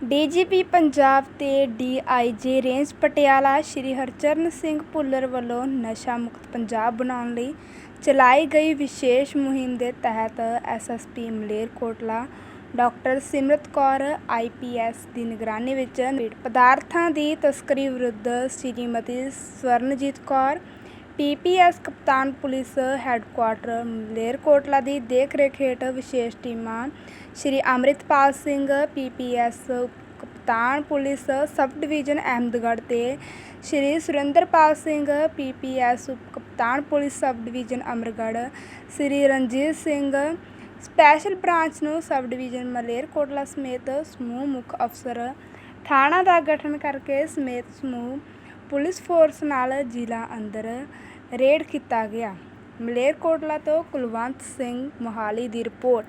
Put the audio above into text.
DGP Punjab ਤੇ DIG range Patiala Shri Harcharan Singh Bhullar ਵੱਲੋਂ ਨਸ਼ਾ ਮੁਕਤ ਪੰਜਾਬ ਬਣਾਉਣ ਲਈ ਚਲਾਈ ਗਈ ਵਿਸ਼ੇਸ਼ ਮੁਹਿੰਮ ਦੇ ਤਹਿਤ SSP Malerkotla doctor Simrat Kaur IPS ਦੀ ਨਿਗਰਾਨੀ ਵਿੱਚ ਪਦਾਰਥਾਂ ਦੀ ਤਸਕਰੀ ਵਿਰੁੱਧ ਸ਼੍ਰੀਮਤੀ ਸਵਰਨਜੀਤ ਕੌਰ ਪੀਪੀਐਸ ਕਪਤਾਨ ਪੁਲਿਸ ਹੈੱਡਕੁਆਟਰ ਮਲੇਰਕੋਟਲਾ ਦੀ ਦੇਖਰੇਖ ਹੇਠ ਵਿਸ਼ੇਸ਼ ਟੀਮਾਂ ਸ਼੍ਰੀ ਅੰਮ੍ਰਿਤਪਾਲ ਸਿੰਘ, ਪੀਪੀਐਸ ਕਪਤਾਨ ਪੁਲਿਸ ਸਬ ਡਿਵੀਜ਼ਨ ਅਹਿਮਦਗੜ੍ਹ ਤੇ ਸ਼੍ਰੀ ਸੁਰਿੰਦਰਪਾਲ ਸਿੰਘ, ਪੀਪੀਐਸ ਉਪ ਕਪਤਾਨ police sub division Amargarh, Shri Ranjit Singh special branch ਨੂੰ ਸਬ ਡਿਵੀਜ਼ਨ ਮਲੇਰਕੋਟਲਾ ਸਮੇਤ ਸਮੂਹ ਮੁੱਖ ਅਫਸਰ, ਥਾਣਾ ਦਾ ਗਠਨ ਕਰਕੇ ਸਮੇਤ ਸਮੂਹ ਪੁਲਿਸ ਫੋਰਸ ਨਾਲ ਜ਼ਿਲ੍ਹਾ ਅੰਦਰ ਰੇਡ ਕੀਤਾ ਗਿਆ। ਮਲੇਰਕੋਟਲਾ ਤੋਂ ਕੁਲਵੰਤ ਸਿੰਘ ਮੋਹਾਲੀ ਦੀ ਰਿਪੋਰਟ।